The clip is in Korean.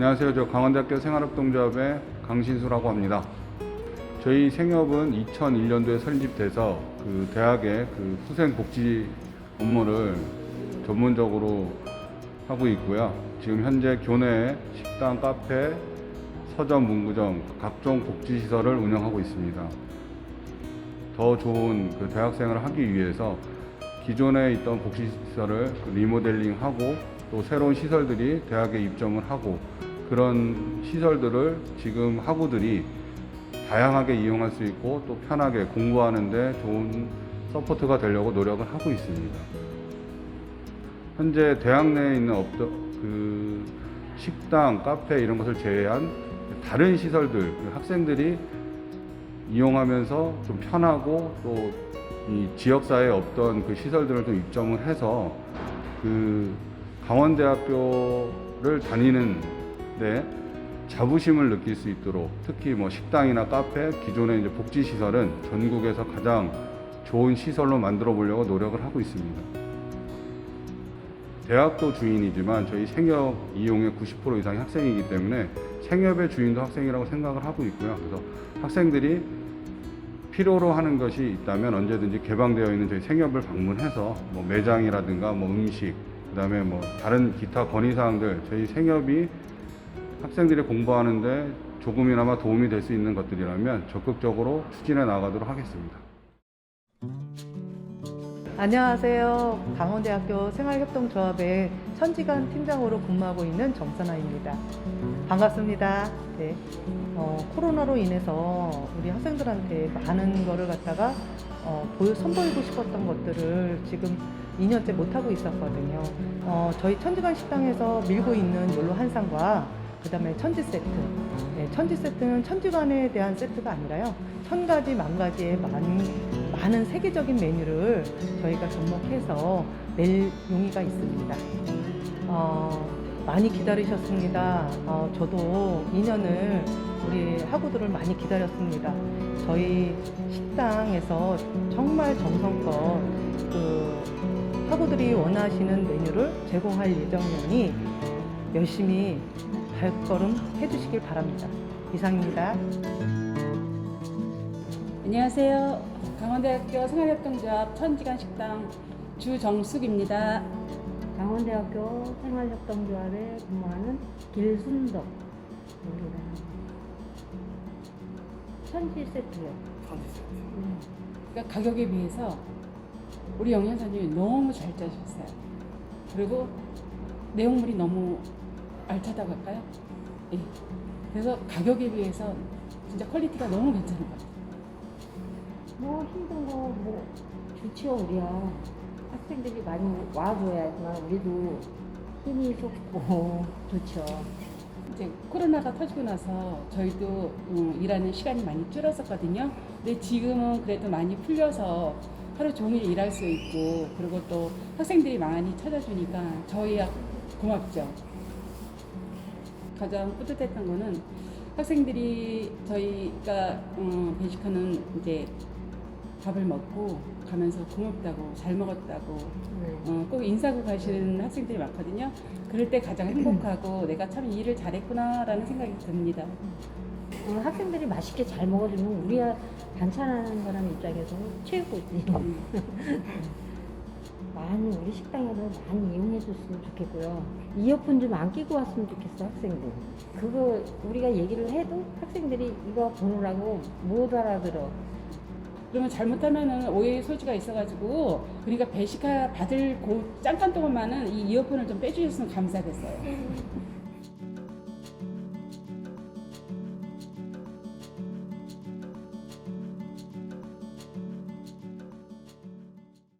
안녕하세요. 저 강원대학교 생활협동조합의 강신수라고 합니다. 저희 생협은 2001년도에 설립돼서 그 대학의 그 후생 복지 업무를 전문적으로 하고 있고요. 지금 현재 교내에 식당, 카페, 서점, 문구점, 각종 복지 시설을 운영하고 있습니다. 더 좋은 그 대학생을 하기 위해서 기존에 있던 복지 시설을 그 리모델링하고 또 새로운 시설들이 대학에 입점을 하고 그런 시설들을 지금 학우들이 다양하게 이용할 수 있고 또 편하게 공부하는데 좋은 서포트가 되려고 노력을 하고 있습니다. 현재 대학 내에 있는 업도, 그 식당, 카페 이런 것을 제외한 다른 시설들 그 학생들이 이용하면서 좀 편하고 또 이 지역사회에 없던 그 시설들을 좀 입점을 해서 그 강원대학교를 다니는 데 자부심을 느낄 수 있도록 특히 뭐 식당이나 카페 기존의 이제 복지 시설은 전국에서 가장 좋은 시설로 만들어 보려고 노력을 하고 있습니다. 대학도 주인이지만 저희 생협 이용의 90% 이상이 학생이기 때문에 생협의 주인도 학생이라고 생각을 하고 있고요. 그래서 학생들이 필요로 하는 것이 있다면 언제든지 개방되어 있는 저희 생협을 방문해서 뭐 매장이라든가 뭐 음식 그다음에 뭐 다른 기타 건의 사항들 저희 생협이 학생들이 공부하는데 조금이나마 도움이 될 수 있는 것들이라면 적극적으로 추진해 나가도록 하겠습니다. 안녕하세요. 강원대학교 생활협동조합의 천지간 팀장으로 근무하고 있는 정선아입니다. 반갑습니다. 네. 어, 코로나로 인해서 우리 학생들한테 많은 거를 갖다가 어, 보여, 선보이고 싶었던 것들을 지금 2년째 못하고 있었거든요. 어, 저희 천지간 식당에서 밀고 있는 욜로 한상과 그 다음에 천지 세트. 네, 천지 세트는 천지간에 대한 세트가 아니라요. 천 가지, 만 가지의 많은, 많은 세계적인 메뉴를 저희가 접목해서 낼 용의가 있습니다. 어, 많이 기다리셨습니다. 어, 저도 2년을 우리 학우들을 많이 기다렸습니다. 저희 식당에서 정말 정성껏 그 학우들이 원하시는 메뉴를 제공할 예정이니 열심히 발걸음 해주시길 바랍니다. 이상입니다. 안녕하세요. 강원대학교 생활협동조합 천지간 식당 주정숙입니다. 강원대학교 생활협동조합에 근무하는 길순덕입니다. 천지 세트요. 그러니까 가격에 비해서 우리 영양사님이 너무 잘 짜주셨어요. 그리고 내용물이 너무 알차다고 할까요? 예. 그래서 가격에 비해서 진짜 퀄리티가 너무 괜찮은 것 같아요. 뭐 힘든 거 뭐 좋지요 우리야. 학생들이 많이 와줘야지만 우리도 힘이 솟고 좋죠. 이제 코로나가 터지고 나서 저희도 음, 일하는 시간이 많이 줄었었거든요. 근데 지금은 그래도 많이 풀려서 하루 종일 일할 수 있고 그리고 또 학생들이 많이 찾아주니까 저희야 고맙죠. 가장 뿌듯했던 거는 학생들이 저희가 음, 배식하는 이제 밥을 먹고 가면서 고맙다고 잘 먹었다고 어, 꼭 인사하고 가시는 학생들이 많거든요. 그럴 때 가장 행복하고 내가 참 이 일을 잘했구나라는 생각이 듭니다. 어, 학생들이 맛있게 잘 먹어주면 우리야 반찬하는 사람 입장에서 최고지. 많이 우리 식당에서 많이 이용해 줬으면 좋겠고요. 이어폰 좀 안 끼고 왔으면 좋겠어 학생들. 그거 우리가 얘기를 해도 학생들이 이거 보느라고 못 알아들어. 그러면 잘못하면은 오해의 소지가 있어가지고 그러니까 배식하 받을 그 잠깐 동안만은 이 이어폰을 좀 빼주셨으면 감사하겠어요.